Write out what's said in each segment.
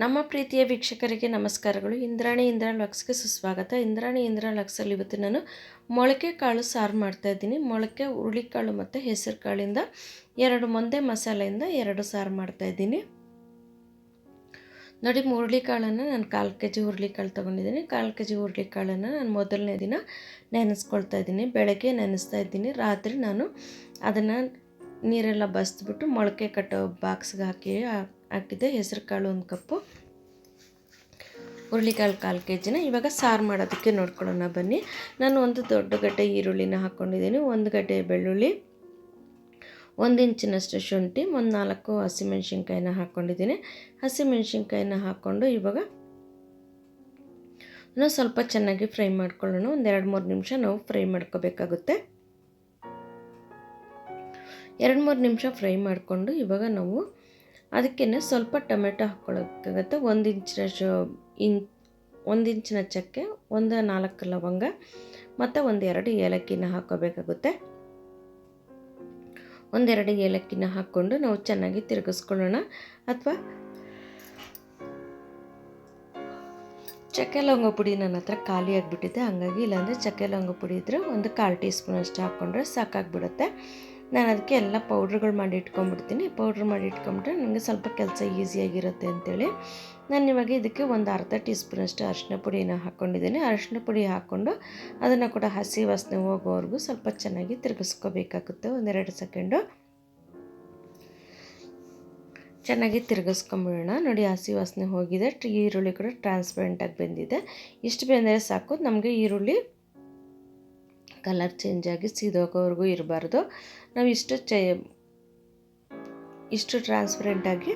ನಮ್ಮ ಪ್ರೀತಿಯ ವೀಕ್ಷಕರಿಗೆ ನಮಸ್ಕಾರಗಳು. ಇಂದ್ರಾಣಿ ಇಂದ್ರ ಲಕ್ಸ್ಗೆ ಸುಸ್ವಾಗತ. ಇಂದ್ರಾಣಿ ಇಂದ್ರ ಲಕ್ಸಲ್ಲಿ ಇವತ್ತು ನಾನು ಮೊಳಕೆ ಕಾಳು ಸಾರು ಮಾಡ್ತಾಯಿದ್ದೀನಿ ಮೊಳಕೆ, ಹುರುಳಿಕಾಳು ಮತ್ತು ಹೆಸರು ಕಾಳಿಂದ ಎರಡು ಮೊಂದೆ ಮಸಾಲೆಯಿಂದ ಎರಡು ಸಾರು ಮಾಡ್ತಾಯಿದ್ದೀನಿ ನೋಡಿ ಹುರುಳಿಕಾಳನ್ನು ನಾನು ಕಾಲು ಕೆ ಜಿ ಹುರುಳಿಕಾಳು ತೊಗೊಂಡಿದ್ದೀನಿ. ಕಾಲು ಕೆ ಜಿ ಹುರುಳಿಕಾಳನ್ನು ನಾನು ಮೊದಲನೇ ದಿನ ನೆನೆಸ್ಕೊಳ್ತಾ ಇದ್ದೀನಿ. ಬೆಳಗ್ಗೆ ನೆನೆಸ್ತಾ ಇದ್ದೀನಿ. ರಾತ್ರಿ ನಾನು ಅದನ್ನು ನೀರೆಲ್ಲ ಬಸ್ದ್ಬಿಟ್ಟು ಮೊಳಕೆ ಕಟ್ಟೋ ಬಾಕ್ಸ್ಗೆ ಹಾಕಿ ಹಾಕಿದ್ದೆ ಹೆಸರು ಕಾಳು ಒಂದು ಕಪ್ಪು. ಹುರುಳಿಕಾಳು ಕಾಲು ಕೆ ಜಿನ ಇವಾಗ ಸಾರು ಮಾಡೋದಕ್ಕೆ ನೋಡ್ಕೊಳ್ಳೋಣ ಬನ್ನಿ. ನಾನು ಒಂದು ದೊಡ್ಡ ಗಡ್ಡೆ ಈರುಳ್ಳಿನ ಹಾಕ್ಕೊಂಡಿದ್ದೀನಿ ಒಂದು ಗಡ್ಡೆ ಬೆಳ್ಳುಳ್ಳಿ, ಒಂದು ಇಂಚಿನಷ್ಟು ಶುಂಠಿ, ಒಂದು ನಾಲ್ಕು ಹಸಿಮೆಣ್ಸಿನ್ಕಾಯಿನ ಹಾಕ್ಕೊಂಡಿದ್ದೀನಿ ಹಸಿಮೆಣ್ಸಿನ್ಕಾಯಿನ ಹಾಕ್ಕೊಂಡು ಇವಾಗ ಸ್ವಲ್ಪ ಚೆನ್ನಾಗಿ ಫ್ರೈ ಮಾಡ್ಕೊಳ್ಳೋಣ. ಒಂದು ಎರಡು ಮೂರು ನಿಮಿಷ ನಾವು ಫ್ರೈ ಮಾಡ್ಕೋಬೇಕಾಗುತ್ತೆ. ಎರಡು ಮೂರು ನಿಮಿಷ ಫ್ರೈ ಮಾಡಿಕೊಂಡು ಇವಾಗ ನಾವು ಅದಕ್ಕೆ ಸ್ವಲ್ಪ ಟೊಮೆಟೊ ಹಾಕ್ಕೊಳ್ಳೋಕ್ಕಾಗತ್ತೆ. ಒಂದು ಇಂಚಿನಷ್ಟು ಇನ್, ಒಂದು ಇಂಚಿನ ಚಕ್ಕೆ, ಒಂದು ನಾಲ್ಕು ಲವಂಗ, ಮತ್ತು ಒಂದೆರಡು ಏಲಕ್ಕಿನ ಹಾಕ್ಕೋಬೇಕಾಗುತ್ತೆ. ಒಂದೆರಡು ಏಲಕ್ಕಿನ ಹಾಕ್ಕೊಂಡು ನಾವು ಚೆನ್ನಾಗಿ ತಿರುಗಿಸ್ಕೊಳ್ಳೋಣ. ಅಥವಾ ಚಕ್ಕೆ ಲವಂಗ ಪುಡಿ ನನ್ನ ಹತ್ರ ಖಾಲಿ ಆಗಿಬಿಟ್ಟಿದೆ. ಹಂಗಾಗಿ ಇಲ್ಲಾಂದರೆ ಚಕ್ಕೆ ಲವಂಗ ಪುಡಿ ಇದ್ದರೆ ಒಂದು ಕಾಲು ಟೀ ಸ್ಪೂನ್ ಅಷ್ಟು ಹಾಕ್ಕೊಂಡ್ರೆ ಸಾಕಾಗ್ಬಿಡುತ್ತೆ. ನಾನು ಅದಕ್ಕೆ ಎಲ್ಲ ಪೌಡ್ರ್ಗಳು ಮಾಡಿ ಇಟ್ಕೊಂಡ್ಬಿಡ್ತೀನಿ. ಪೌಡ್ರ್ ಮಾಡಿ ಇಟ್ಕೊಂಬಿಟ್ರೆ ನನಗೆ ಸ್ವಲ್ಪ ಕೆಲಸ ಈಸಿಯಾಗಿರುತ್ತೆ ಅಂತೇಳಿ ನಾನು ಇವಾಗ ಇದಕ್ಕೆ ಒಂದು ಅರ್ಧ ಟೀ ಸ್ಪೂನಷ್ಟು ಅರಿಶಿನ ಪುಡಿನ ಹಾಕ್ಕೊಂಡಿದ್ದೀನಿ ಅರಿಶಿನ ಪುಡಿ ಹಾಕ್ಕೊಂಡು ಅದನ್ನು ಕೂಡ ಹಸಿ ವಾಸನೆ ಹೋಗೋವರೆಗೂ ಸ್ವಲ್ಪ ಚೆನ್ನಾಗಿ ತಿರುಗಿಸ್ಕೋಬೇಕಾಗುತ್ತೆ. ಒಂದೆರಡು ಸೆಕೆಂಡು ಚೆನ್ನಾಗಿ ತಿರುಗಿಸ್ಕೊಂಬಿಡೋಣ. ನೋಡಿ ಹಸಿ ವಾಸನೆ ಹೋಗಿದೆ. ಈರುಳ್ಳಿ ಕೂಡ ಟ್ರಾನ್ಸ್ಪರೆಂಟಾಗಿ ಬೆಂದಿದೆ. ಇಷ್ಟು ಬೆಂದರೆ ಸಾಕು. ನಮಗೆ ಈರುಳ್ಳಿ ಕಲರ್ ಚೇಂಜ್ ಆಗಿ ಸೀದೋಗೋವರೆಗೂ ಇರಬಾರ್ದು. ನಾವು ಇಷ್ಟು ಚ, ಇಷ್ಟು ಟ್ರಾನ್ಸ್ಪರೆಂಟಾಗಿ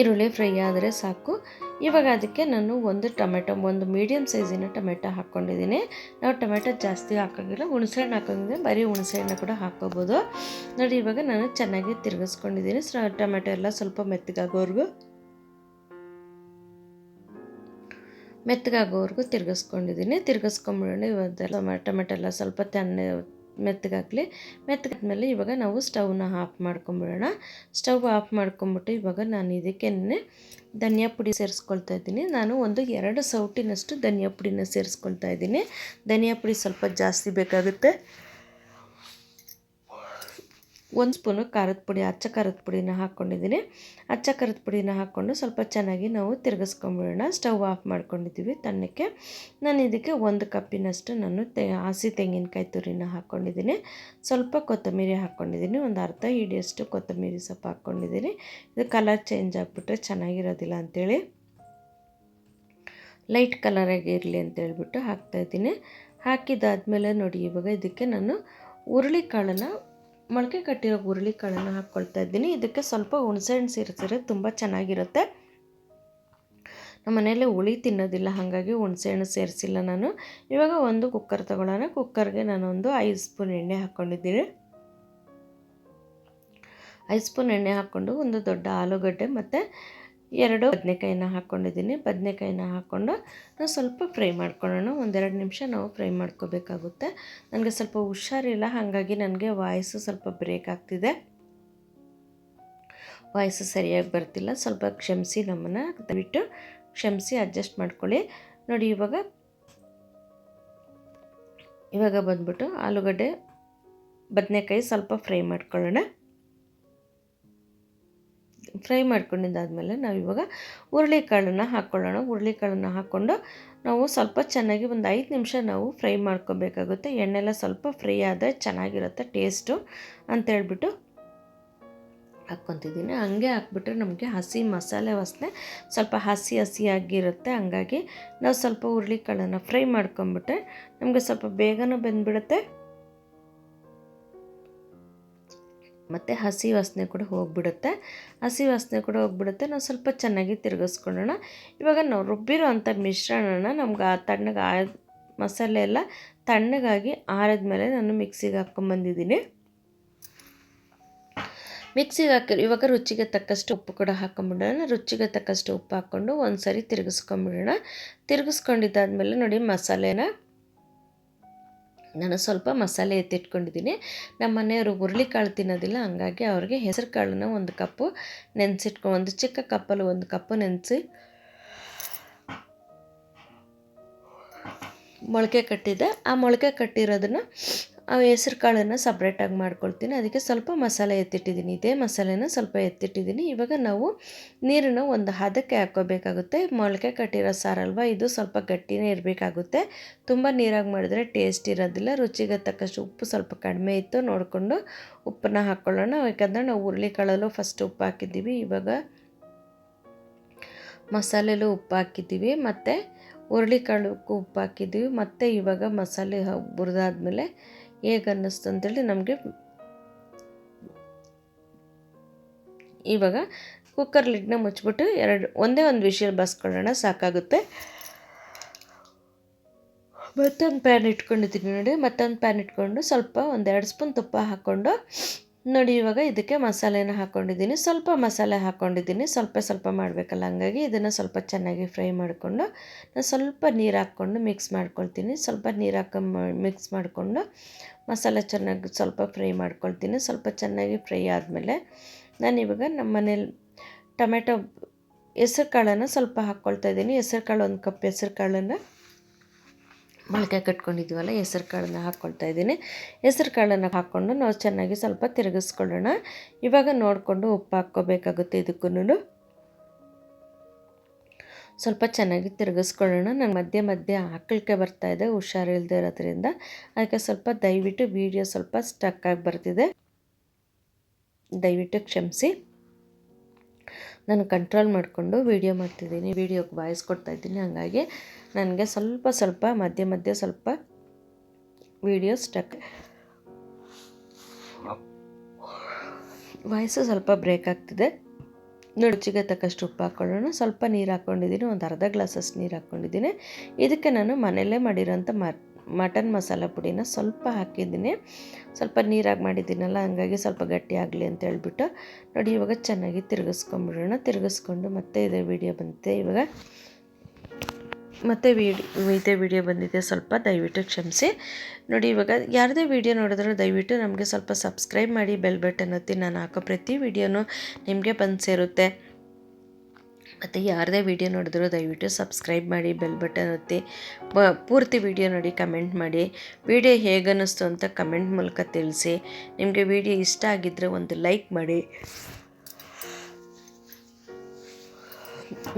ಈರುಳ್ಳಿ ಫ್ರೈ ಆದರೆ ಸಾಕು. ಇವಾಗ ಅದಕ್ಕೆ ನಾನು ಒಂದು ಟೊಮೆಟೊ, ಒಂದು ಮೀಡಿಯಮ್ ಸೈಜಿನ ಟೊಮೆಟೊ ಹಾಕ್ಕೊಂಡಿದ್ದೀನಿ ನಾವು ಟೊಮೆಟೊ ಜಾಸ್ತಿ ಹಾಕೋಂಗಿಲ್ಲ, ಹುಣಸೆಹಣ್ಣು ಹಾಕೋಂಗಿದ್ರೆ ಬರೀ ಹುಣಸೆಹಣ್ಣು ಕೂಡ ಹಾಕ್ಕೋಬೋದು ನೋಡಿ, ಇವಾಗ ನಾನು ಚೆನ್ನಾಗಿ ತಿರುಗಿಸ್ಕೊಂಡಿದ್ದೀನಿ. ಟೊಮೆಟೊ ಎಲ್ಲ ಸ್ವಲ್ಪ ಮೆತ್ತಗಾಗೋವರೆಗೂ ಮೆತ್ತಗಾಗೋವರೆಗೂ ತಿರ್ಗಿಸ್ಕೊಂಡಿದ್ದೀನಿ. ತಿರ್ಗಿಸ್ಕೊಂಬಿಡೋಣ ಇವತ್ತೆಲ್ಲ ಟೊಮೆಟೊ ಎಲ್ಲ ಸ್ವಲ್ಪ ತಣ್ಣೆ ಮೆತ್ತಗಾಗಲಿ. ಮೆತ್ತಗಾದ್ಮೇಲೆ ಇವಾಗ ನಾವು ಸ್ಟವ್ನ ಆಫ್ ಮಾಡ್ಕೊಂಬಿಡೋಣ. ಸ್ಟವ್ ಆಫ್ ಮಾಡ್ಕೊಂಬಿಟ್ಟು ಇವಾಗ ನಾನು ಇದಕ್ಕೆ ಧನಿಯಾ ಪುಡಿ ಸೇರಿಸ್ಕೊಳ್ತಾ ಇದ್ದೀನಿ. ನಾನು ಒಂದು ಎರಡು ಸೌಟಿನಷ್ಟು ಧನಿಯಾ ಪುಡಿನ ಸೇರಿಸ್ಕೊಳ್ತಾ ಇದ್ದೀನಿ. ಧನಿಯಾ ಪುಡಿ ಸ್ವಲ್ಪ ಜಾಸ್ತಿ ಬೇಕಾಗುತ್ತೆ. ಒಂದು ಸ್ಪೂನು ಖಾರದ ಪುಡಿ, ಅಚ್ಚ ಖಾರದ ಪುಡಿನ ಹಾಕ್ಕೊಂಡಿದ್ದೀನಿ ಅಚ್ಚ ಖಾರದ ಪುಡಿನ ಹಾಕ್ಕೊಂಡು ಸ್ವಲ್ಪ ಚೆನ್ನಾಗಿ ನಾವು ತಿರುಗಿಸ್ಕೊಂಬಿಡೋಣ. ಸ್ಟವ್ ಆಫ್ ಮಾಡ್ಕೊಂಡಿದ್ದೀವಿ ತಣ್ಣಕ್ಕೆ. ನಾನು ಇದಕ್ಕೆ ಒಂದು ಕಪ್ಪಿನಷ್ಟು ನಾನು ತೆ, ಹಸಿ ತೆಂಗಿನಕಾಯಿ ತುರಿನ ಹಾಕ್ಕೊಂಡಿದ್ದೀನಿ ಸ್ವಲ್ಪ ಕೊತ್ತಂಬರಿ ಹಾಕ್ಕೊಂಡಿದ್ದೀನಿ ಒಂದು ಅರ್ಧ ಹಿಡಿಯಷ್ಟು ಕೊತ್ತಂಬರಿ ಸೊಪ್ಪು ಹಾಕ್ಕೊಂಡಿದ್ದೀನಿ ಇದು ಕಲರ್ ಚೇಂಜ್ ಆಗಿಬಿಟ್ರೆ ಚೆನ್ನಾಗಿರೋದಿಲ್ಲ ಅಂಥೇಳಿ ಲೈಟ್ ಕಲರಾಗಿ ಇರಲಿ ಅಂತೇಳ್ಬಿಟ್ಟು ಹಾಕ್ತಾಯಿದ್ದೀನಿ ಹಾಕಿದಾದ್ಮೇಲೆ ನೋಡಿ ಇವಾಗ ಇದಕ್ಕೆ ನಾನು ಹುರುಳಿಕಾಳನ್ನು ಮೊಳಕೆ ಕಟ್ಟಿರೋ ಹುರುಳಿಕಾಳನ್ನು ಹಾಕ್ಕೊಳ್ತಾ ಇದ್ದೀನಿ. ಇದಕ್ಕೆ ಸ್ವಲ್ಪ ಹುಣಸೆಹಣ್ಣು ಸೇರಿಸಿದ್ರೆ ತುಂಬ ಚೆನ್ನಾಗಿರುತ್ತೆ. ನಮ್ಮ ಹುಳಿ ತಿನ್ನೋದಿಲ್ಲ, ಹಾಗಾಗಿ ಹುಣಸೆಹಣ್ಣು ಸೇರಿಸಿಲ್ಲ ನಾನು. ಇವಾಗ ಒಂದು ಕುಕ್ಕರ್ ತೊಗೊಳ್ಳೋಣ. ಕುಕ್ಕರ್ಗೆ ನಾನೊಂದು ಐದು ಸ್ಪೂನ್ ಎಣ್ಣೆ ಹಾಕ್ಕೊಂಡಿದ್ದೀನಿ. ಐದು ಸ್ಪೂನ್ ಎಣ್ಣೆ ಹಾಕ್ಕೊಂಡು ಒಂದು ದೊಡ್ಡ ಆಲೂಗಡ್ಡೆ ಮತ್ತು ಎರಡು ಬದನೆಕಾಯಿನ ಹಾಕ್ಕೊಂಡಿದ್ದೀನಿ. ಬದನೆಕಾಯಿನ ಹಾಕ್ಕೊಂಡು ನಾವು ಸ್ವಲ್ಪ ಫ್ರೈ ಮಾಡ್ಕೊಳ್ಳೋಣ. ಒಂದೆರಡು ನಿಮಿಷ ನಾವು ಫ್ರೈ ಮಾಡ್ಕೋಬೇಕಾಗುತ್ತೆ. ನನಗೆ ಸ್ವಲ್ಪ ಹುಷಾರಿಲ್ಲ, ಹಾಗಾಗಿ ನನಗೆ ವಾಯ್ಸು ಸ್ವಲ್ಪ ಬ್ರೇಕ್ ಆಗ್ತಿದೆ. ವಾಯ್ಸು ಸರಿಯಾಗಿ ಬರ್ತಿಲ್ಲ. ಸ್ವಲ್ಪ ಕ್ಷಮಿಸಿ ನಮ್ಮನ್ನು ದಯವಿಟ್ಟು ಕ್ಷಮಿಸಿ ಅಡ್ಜಸ್ಟ್ ಮಾಡ್ಕೊಳ್ಳಿ. ನೋಡಿ, ಇವಾಗ ಇವಾಗ ಬಂದ್ಬಿಟ್ಟು ಆಲೂಗಡ್ಡೆ ಬದನೆಕಾಯಿ ಸ್ವಲ್ಪ ಫ್ರೈ ಮಾಡ್ಕೊಳ್ಳೋಣ. ಫ್ರೈ ಮಾಡ್ಕೊಂಡಿದ್ದಾದಮೇಲೆ ನಾವು ಇವಾಗ ಹುರುಳಿಕಾಳನ್ನು ಹಾಕ್ಕೊಳ್ಳೋಣ ಹುರುಳಿಕಾಳನ್ನು ಹಾಕ್ಕೊಂಡು ನಾವು ಸ್ವಲ್ಪ ಚೆನ್ನಾಗಿ ಒಂದು ಐದು ನಿಮಿಷ ನಾವು ಫ್ರೈ ಮಾಡ್ಕೋಬೇಕಾಗುತ್ತೆ. ಎಣ್ಣೆಲ್ಲ ಸ್ವಲ್ಪ ಫ್ರೈ ಆದರೆ ಚೆನ್ನಾಗಿರುತ್ತೆ ಟೇಸ್ಟು ಅಂತೇಳ್ಬಿಟ್ಟು ಹಾಕ್ಕೊತಿದ್ದೀನಿ. ಹಂಗೆ ಹಾಕ್ಬಿಟ್ರೆ ನಮಗೆ ಹಸಿ ಮಸಾಲೆ ವಾಸನೆ ಸ್ವಲ್ಪ ಹಸಿ ಹಸಿಯಾಗಿರುತ್ತೆ. ಹಂಗಾಗಿ ನಾವು ಸ್ವಲ್ಪ ಹುರುಳಿಕಾಳನ್ನು ಫ್ರೈ ಮಾಡ್ಕೊಂಬಿಟ್ರೆ ನಮಗೆ ಸ್ವಲ್ಪ ಬೇಗನೂ ಬೆಂದ್ಬಿಡುತ್ತೆ. ಮತ್ತು ಹಸಿ ವಾಸನೆ ಕೂಡ ಹೋಗಿಬಿಡುತ್ತೆ. ಹಸಿ ವಾಸನೆ ಕೂಡ ಹೋಗ್ಬಿಡುತ್ತೆ. ನಾವು ಸ್ವಲ್ಪ ಚೆನ್ನಾಗಿ ತಿರುಗಿಸ್ಕೊಳ್ಳೋಣ. ಇವಾಗ ನಾವು ರುಬ್ಬಿರೋ ಅಂಥ ಮಿಶ್ರಣನ ನಮ್ಗೆ ಆ ತಣ್ಣಗೆ ಆ ಮಸಾಲೆ ಎಲ್ಲ ತಣ್ಣಗಾಗಿ ಆರಿದ್ಮೇಲೆ ನಾನು ಮಿಕ್ಸಿಗೆ ಹಾಕ್ಕೊಂಬಂದಿದ್ದೀನಿ ಮಿಕ್ಸಿಗೆ ಹಾಕಿ ಇವಾಗ ರುಚಿಗೆ ತಕ್ಕಷ್ಟು ಉಪ್ಪು ಕೂಡ ಹಾಕೊಂಬಿಡೋಣ ರುಚಿಗೆ ತಕ್ಕಷ್ಟು ಉಪ್ಪು ಹಾಕ್ಕೊಂಡು ಒಂದು ಸರಿ ತಿರುಗಿಸ್ಕೊಂಬಿಡೋಣ ತಿರುಗಿಸ್ಕೊಂಡಿದ್ದಾದ್ಮೇಲೆ ನೋಡಿ ಮಸಾಲೆನ ನಾನು ಸ್ವಲ್ಪ ಮಸಾಲೆ ಎತ್ತಿಟ್ಕೊಂಡಿದ್ದೀನಿ. ನಮ್ಮ ಮನೆಯವರು ಹುರುಳಿಕಾಳು ತಿನ್ನೋದಿಲ್ಲ, ಹಂಗಾಗಿ ಅವ್ರಿಗೆ ಹೆಸರು ಕಾಳನ್ನ ಒಂದು ಕಪ್ಪು ನೆನೆಸಿಟ್ಕೊ, ಒಂದು ಚಿಕ್ಕ ಕಪ್ಪಲ್ಲಿ ಒಂದು ಕಪ್ಪು ನೆನೆಸಿ ಮೊಳಕೆ ಕಟ್ಟಿದೆ ಆ ಮೊಳಕೆ ಕಟ್ಟಿರೋದನ್ನು ಆ ಹೆಸ್ರು ಕಾಳನ್ನು ಸಪ್ರೇಟಾಗಿ ಮಾಡ್ಕೊಳ್ತೀನಿ. ಅದಕ್ಕೆ ಸ್ವಲ್ಪ ಮಸಾಲೆ ಎತ್ತಿಟ್ಟಿದ್ದೀನಿ. ಇದೇ ಮಸಾಲೆನ ಸ್ವಲ್ಪ ಎತ್ತಿಟ್ಟಿದ್ದೀನಿ. ಇವಾಗ ನಾವು ನೀರನ್ನು ಒಂದು ಹದಕ್ಕೆ ಹಾಕ್ಕೋಬೇಕಾಗುತ್ತೆ. ಮೊಳಕೆ ಕಟ್ಟಿರೋ ಸಾರಲ್ವ ಇದು ಸ್ವಲ್ಪ ಗಟ್ಟಿನೇ ಇರಬೇಕಾಗುತ್ತೆ. ತುಂಬ ನೀರಾಗಿ ಮಾಡಿದ್ರೆ ಟೇಸ್ಟ್ ಇರೋದಿಲ್ಲ. ರುಚಿಗೆ ತಕ್ಕಷ್ಟು ಉಪ್ಪು ಸ್ವಲ್ಪ ಕಡಿಮೆ ಇತ್ತು. ನೋಡಿಕೊಂಡು ಉಪ್ಪನ್ನ ಹಾಕ್ಕೊಳ್ಳೋಣ ಯಾಕಂದರೆ ನಾವು ಹುರುಳಿಕಾಳಲ್ಲೂ ಫಸ್ಟ್ ಉಪ್ಪು ಹಾಕಿದ್ದೀವಿ. ಇವಾಗ ಮಸಾಲೆಲೂ ಉಪ್ಪು ಹಾಕಿದ್ದೀವಿ. ಮತ್ತು ಹುರುಳಿಕಾಳಕ್ಕೂ ಉಪ್ಪು ಹಾಕಿದ್ದೀವಿ. ಮತ್ತು ಇವಾಗ ಮಸಾಲೆ ಹುರಿದಾದ್ಮೇಲೆ ಹೇಗೆ ಅನ್ನಿಸ್ತು ಅಂತೇಳಿ ನಮಗೆ ಇವಾಗ ಕುಕ್ಕರ್ ಲಿಡ್ನ ಮುಚ್ಚಿಬಿಟ್ಟು ಎರಡು, ಒಂದೇ ಒಂದು ವಿಷಲ್ ಬಸ್ಕೊಳ್ಳೋಣ ಸಾಕಾಗುತ್ತೆ. ಮತ್ತೊಂದು ಪ್ಯಾನ್ ಇಟ್ಕೊಂಡಿದ್ದೀನಿ ನೋಡಿ, ಮತ್ತೊಂದು ಪ್ಯಾನ್ ಇಟ್ಕೊಂಡು ಸ್ವಲ್ಪ ಒಂದೆರಡು ಸ್ಪೂನ್ ತುಪ್ಪ ಹಾಕ್ಕೊಂಡು ನೋಡಿ, ಇವಾಗ ಇದಕ್ಕೆ ಮಸಾಲೆನ ಹಾಕ್ಕೊಂಡಿದ್ದೀನಿ ಸ್ವಲ್ಪ ಮಸಾಲೆ ಹಾಕ್ಕೊಂಡಿದ್ದೀನಿ ಸ್ವಲ್ಪ ಸ್ವಲ್ಪ ಮಾಡಬೇಕಲ್ಲ, ಹಂಗಾಗಿ ಇದನ್ನು ಸ್ವಲ್ಪ ಚೆನ್ನಾಗಿ ಫ್ರೈ ಮಾಡಿಕೊಂಡು ನಾನು ಸ್ವಲ್ಪ ನೀರು ಹಾಕ್ಕೊಂಡು ಮಿಕ್ಸ್ ಮಾಡ್ಕೊಳ್ತೀನಿ. ಸ್ವಲ್ಪ ನೀರು ಹಾಕಿ ಮಿಕ್ಸ್ ಮಾಡಿಕೊಂಡು ಮಸಾಲೆ ಚೆನ್ನಾಗಿ ಸ್ವಲ್ಪ ಫ್ರೈ ಮಾಡ್ಕೊಳ್ತೀನಿ. ಸ್ವಲ್ಪ ಚೆನ್ನಾಗಿ ಫ್ರೈ ಆದಮೇಲೆ ನಾನು ಇವಾಗ ನಮ್ಮ ಮನೇಲಿ ಟೊಮೆಟೊ ಹೆಸ್ರು ಕಾಳನ್ನು ಸ್ವಲ್ಪ ಹಾಕ್ಕೊಳ್ತಾ ಇದ್ದೀನಿ. ಹೆಸ್ರು ಕಾಳು ಒಂದು ಕಪ್ ಹೆಸ್ರು ಕಾಳನ್ನು ಮೊಳಕೆ ಕಟ್ಕೊಂಡಿದ್ದೀವಲ್ಲ ಹೆಸರು ಕಾಳನ್ನು ಹಾಕ್ಕೊಳ್ತಾ ಇದ್ದೀನಿ. ಹೆಸರು ಕಾಳನ್ನು ಹಾಕ್ಕೊಂಡು ನಾವು ಚೆನ್ನಾಗಿ ಸ್ವಲ್ಪ ತಿರುಗಿಸ್ಕೊಳ್ಳೋಣ. ಇವಾಗ ನೋಡಿಕೊಂಡು ಉಪ್ಪು ಹಾಕ್ಕೋಬೇಕಾಗುತ್ತೆ ಇದಕ್ಕೂ ಸ್ವಲ್ಪ ಚೆನ್ನಾಗಿ ತಿರುಗಿಸ್ಕೊಳ್ಳೋಣ. ನಾನು ಮಧ್ಯೆ ಮಧ್ಯೆ ಹಾಕಲಿಕ್ಕೆ ಇದೆ ಹುಷಾರಿಲ್ಲದೆ ಇರೋದ್ರಿಂದ. ಅದಕ್ಕೆ ಸ್ವಲ್ಪ ದಯವಿಟ್ಟು ವಿಡಿಯೋ ಸ್ವಲ್ಪ ಸ್ಟಕ್ ಆಗಿ ಬರ್ತಿದೆ. ದಯವಿಟ್ಟು ಕ್ಷಮಿಸಿ. ನಾನು ಕಂಟ್ರೋಲ್ ಮಾಡಿಕೊಂಡು ವೀಡಿಯೋ ಮಾಡ್ತಿದ್ದೀನಿ ವೀಡಿಯೋಗೆ ವಾಯ್ಸ್ ಕೊಡ್ತಾಯಿದ್ದೀನಿ ಹಾಗಾಗಿ ನನಗೆ ಸ್ವಲ್ಪ ಸ್ವಲ್ಪ ಮಧ್ಯೆ ಮಧ್ಯೆ ಸ್ವಲ್ಪ ವೀಡಿಯೋ ಸ್ಟಕ್ ವಾಯ್ಸು ಸ್ವಲ್ಪ ಬ್ರೇಕ್ ಆಗ್ತಿದೆ. ನುಡುಚಿಗೆ ತಕ್ಕಷ್ಟು ಉಪ್ಪು ಹಾಕ್ಕೊಳ್ಳೋಣ ಸ್ವಲ್ಪ ನೀರು ಹಾಕ್ಕೊಂಡಿದ್ದೀನಿ ಒಂದು ಅರ್ಧ ಗ್ಲಾಸಸ್ ನೀರು ಹಾಕ್ಕೊಂಡಿದ್ದೀನಿ ಇದಕ್ಕೆ ನಾನು ಮನೆಯಲ್ಲೇ ಮಾಡಿರೋಂಥ ಮಟನ್ ಮಸಾಲ ಪುಡಿನ ಸ್ವಲ್ಪ ಹಾಕಿದ್ದೀನಿ. ಸ್ವಲ್ಪ ನೀರಾಗಿ ಮಾಡಿದ್ದೀನಲ್ಲ, ಹಂಗಾಗಿ ಸ್ವಲ್ಪ ಗಟ್ಟಿ ಆಗಲಿ ಅಂತ ಹೇಳಿಬಿಟ್ಟು ನೋಡಿ ಇವಾಗ ಚೆನ್ನಾಗಿ ತಿರುಗಿಸ್ಕೊಂಬಿಡೋಣ. ತಿರುಗಿಸ್ಕೊಂಡು ಮತ್ತೆ ಇದೇ ವಿಡಿಯೋ ಬಂದಿದೆ. ಇವಾಗ ಮತ್ತೆ ವಿಡಿ, ಇದೇ ವಿಡಿಯೋ ಬಂದಿದೆ, ಸ್ವಲ್ಪ ದಯವಿಟ್ಟು ಕ್ಷಮಿಸಿ. ನೋಡಿ ಇವಾಗ ಯಾರದೇ ವಿಡಿಯೋ ನೋಡಿದ್ರೂ ದಯವಿಟ್ಟು ನಮಗೆ ಸ್ವಲ್ಪ ಸಬ್ಸ್ಕ್ರೈಬ್ ಮಾಡಿ, ಬೆಲ್ ಬಟನ್ ಒತ್ತಿ ನಾನು ಹಾಕೋ ಪ್ರತಿ ವಿಡಿಯೋನೂ ನಿಮಗೆ ಬಂದು ಸೇರುತ್ತೆ. ಮತ್ತು ಯಾರದೇ ವಿಡಿಯೋ ನೋಡಿದ್ರು ದಯವಿಟ್ಟು ಸಬ್ಸ್ಕ್ರೈಬ್ ಮಾಡಿ ಬೆಲ್ ಬಟನ್ ಒತ್ತಿ. ಪೂರ್ತಿ ವಿಡಿಯೋ ನೋಡಿ ಕಮೆಂಟ್ ಮಾಡಿ. ವಿಡಿಯೋ ಹೇಗನ್ನಿಸ್ತು ಅಂತ ಕಮೆಂಟ್ ಮೂಲಕ ತಿಳಿಸಿ. ನಿಮಗೆ ವಿಡಿಯೋ ಇಷ್ಟ ಆಗಿದ್ದರೆ ಒಂದು ಲೈಕ್ ಮಾಡಿ.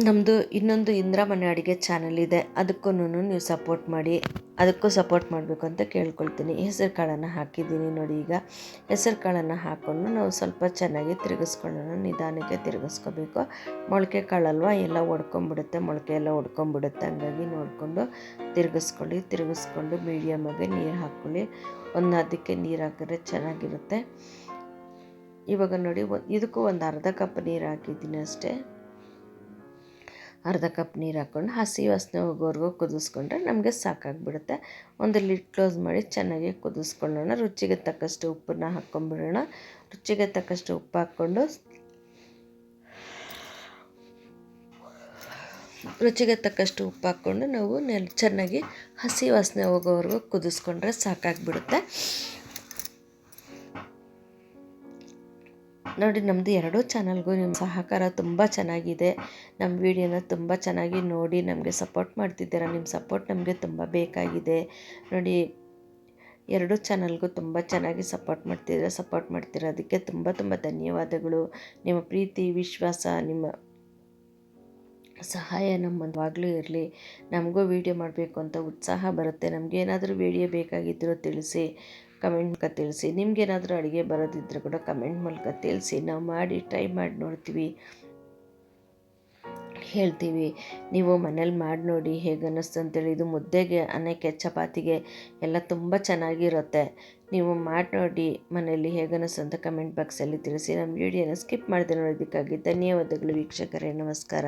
ನಮ್ಮದು ಇನ್ನೊಂದು ಇಂದ್ರ ಮನೆ ಅಡುಗೆ ಚಾನಲ್ ಇದೆ. ಅದಕ್ಕೂ ನೀವು ಸಪೋರ್ಟ್ ಮಾಡಿ. ಅದಕ್ಕೂ ಸಪೋರ್ಟ್ ಮಾಡಬೇಕು ಅಂತ ಕೇಳ್ಕೊಳ್ತೀನಿ. ಹೆಸರು ಕಾಳನ್ನು ಹಾಕಿದ್ದೀನಿ ನೋಡಿ ಈಗ. ಹೆಸರು ಕಾಳನ್ನು ಹಾಕ್ಕೊಂಡು ನಾವು ಸ್ವಲ್ಪ ಚೆನ್ನಾಗಿ ತಿರುಗಿಸ್ಕೊಳ್ಳೋಣ. ನಿಧಾನಕ್ಕೆ ತಿರುಗಿಸ್ಕೋಬೇಕು. ಮೊಳಕೆ ಕಾಳಲ್ವ ಎಲ್ಲ ಒಡ್ಕೊಂಬಿಡುತ್ತೆ. ಮೊಳಕೆ ಎಲ್ಲ ಒಡ್ಕೊಂಬಿಡುತ್ತೆ. ಹಂಗಾಗಿ ನೋಡಿಕೊಂಡು ತಿರುಗಿಸ್ಕೊಳ್ಳಿ. ತಿರುಗಿಸ್ಕೊಂಡು ಮೀಡಿಯಮಾಗಿ ನೀರು ಹಾಕ್ಕೊಳ್ಳಿ. ಒಂದು ಅದಕ್ಕೆ ನೀರು ಹಾಕಿದ್ರೆ ಚೆನ್ನಾಗಿರುತ್ತೆ. ಇವಾಗ ನೋಡಿ, ಇದಕ್ಕೂ ಒಂದು ಅರ್ಧ ಕಪ್ ನೀರು ಹಾಕಿದ್ದೀನಿ ಅಷ್ಟೇ. ಅರ್ಧ ಕಪ್ ನೀರು ಹಾಕ್ಕೊಂಡು ಹಸಿ ವಾಸನೆ ಹೋಗೋವರೆಗೂ ಕುದಿಸ್ಕೊಂಡ್ರೆ ನಮಗೆ ಸಾಕಾಗಿಬಿಡುತ್ತೆ. ಒಂದು ಲಿಡ್ ಕ್ಲೋಸ್ ಮಾಡಿ ಚೆನ್ನಾಗಿ ಕುದಿಸ್ಕೊಳ್ಳೋಣ. ರುಚಿಗೆ ತಕ್ಕಷ್ಟು ಉಪ್ಪನ್ನ ಹಾಕ್ಕೊಂಬಿಡೋಣ. ರುಚಿಗೆ ತಕ್ಕಷ್ಟು ಉಪ್ಪು ಹಾಕ್ಕೊಂಡು ರುಚಿಗೆ ತಕ್ಕಷ್ಟು ಉಪ್ಪು ಹಾಕ್ಕೊಂಡು ನಾವು ನೆಲ್ ಚೆನ್ನಾಗಿ ಹಸಿ ವಾಸನೆ ಹೋಗೋವರೆಗೂ ಕುದಿಸ್ಕೊಂಡ್ರೆ ಸಾಕಾಗಿಬಿಡುತ್ತೆ. ನೋಡಿ ನಮ್ಮದು ಎರಡೂ ಚಾನಲ್ಗೂ ನಿಮ್ಮ ಸಹಕಾರ ತುಂಬ ಚೆನ್ನಾಗಿದೆ. ನಮ್ಮ ವಿಡಿಯೋನ ತುಂಬ ಚೆನ್ನಾಗಿ ನೋಡಿ, ನಮಗೆ ಸಪೋರ್ಟ್ ಮಾಡ್ತಿದ್ದೀರಾ ನಿಮ್ಮ ಸಪೋರ್ಟ್ ನಮಗೆ ತುಂಬ ಬೇಕಾಗಿದೆ. ನೋಡಿ, ಎರಡೂ ಚಾನಲ್ಗೂ ತುಂಬ ಚೆನ್ನಾಗಿ ಸಪೋರ್ಟ್ ಮಾಡ್ತಿದ್ದೀರಾ ಸಪೋರ್ಟ್ ಮಾಡ್ತಿರೋದಕ್ಕೆ ತುಂಬ ತುಂಬ ಧನ್ಯವಾದಗಳು. ನಿಮ್ಮ ಪ್ರೀತಿ, ವಿಶ್ವಾಸ, ನಿಮ್ಮ ಸಹಾಯ ನಮ್ಮವಾಗಲೂ ಇರಲಿ. ನಮಗೂ ವೀಡಿಯೋ ಮಾಡಬೇಕು ಅಂತ ಉತ್ಸಾಹ ಬರುತ್ತೆ. ನಮಗೇನಾದರೂ ವೀಡಿಯೋ ಬೇಕಾಗಿದ್ದರೂ ತಿಳಿಸಿ. ಕಮೆಂಟ್ ಮೂಲಕ ತಿಳಿಸಿ. ನಿಮಗೇನಾದರೂ ಅಡುಗೆ ಬರೋದಿದ್ದರೆ ಕೂಡ ಕಮೆಂಟ್ ಮೂಲಕ ತಿಳಿಸಿ. ನಾವು ಮಾಡಿ ಟ್ರೈ ಮಾಡಿ ನೋಡ್ತೀವಿ. ಹೇಳ್ತೀವಿ. ನೀವು ಮನೇಲಿ ಮಾಡಿ ನೋಡಿ ಹೇಗೆ ಅನ್ನಿಸ್ತು ಅಂತೇಳಿ. ಇದು ಮುದ್ದೆಗೆ, ಅನ್ನಕ್ಕೆ, ಚಪಾತಿಗೆ ಎಲ್ಲ ತುಂಬ ಚೆನ್ನಾಗಿರುತ್ತೆ. ನೀವು ಮಾಡಿ ನೋಡಿ ಮನೆಯಲ್ಲಿ ಹೇಗೆ ಅನ್ನಿಸ್ತು ಅಂತ ಕಮೆಂಟ್ ಬಾಕ್ಸಲ್ಲಿ ತಿಳಿಸಿ. ನಮ್ಮ ವಿಡಿಯೋನ ಸ್ಕಿಪ್ ಮಾಡಿದೆ ನೋಡೋದಕ್ಕಾಗಿ ಧನ್ಯವಾದಗಳು ವೀಕ್ಷಕರೇ. ನಮಸ್ಕಾರ.